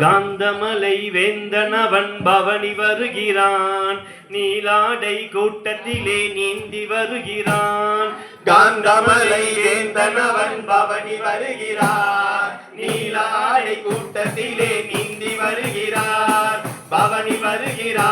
காந்தமலை வேந்தனவன் பவனி வருகிறான். நீலாடை கூட்டத்திலே நீந்தி வருகிறான். காந்தமலை வேந்தனவன் பவனி வருகிறான். நீலாடை கூட்டத்திலே நீந்தி வருகிறார் பவனி வருகிறார்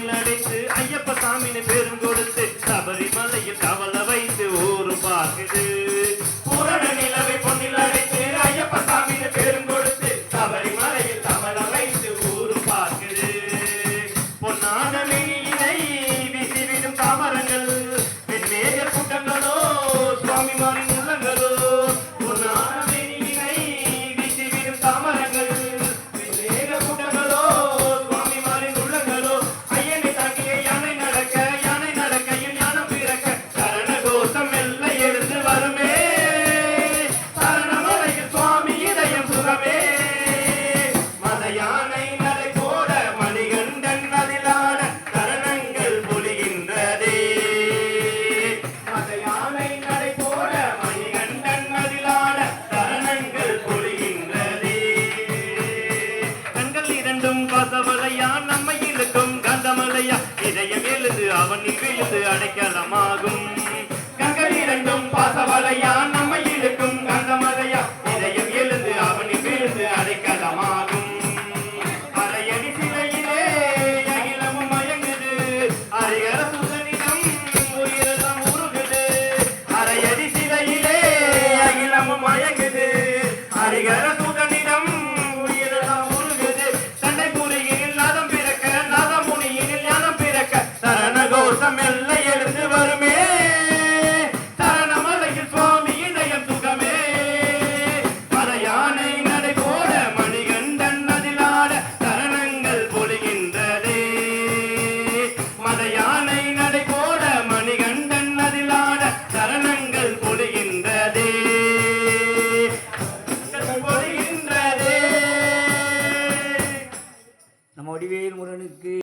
கோயில் அடைத்து ஐயப்ப சாமின்னு பேரும் கொடுத்து சபரிமலையில் கவலை வைத்து ஊரும் பார்க்குது. ரசமலையா நம்ம இழுக்கும் கந்தமலையா இதயம் எழுது அவன் விழுது அடைக்கலமாகும்.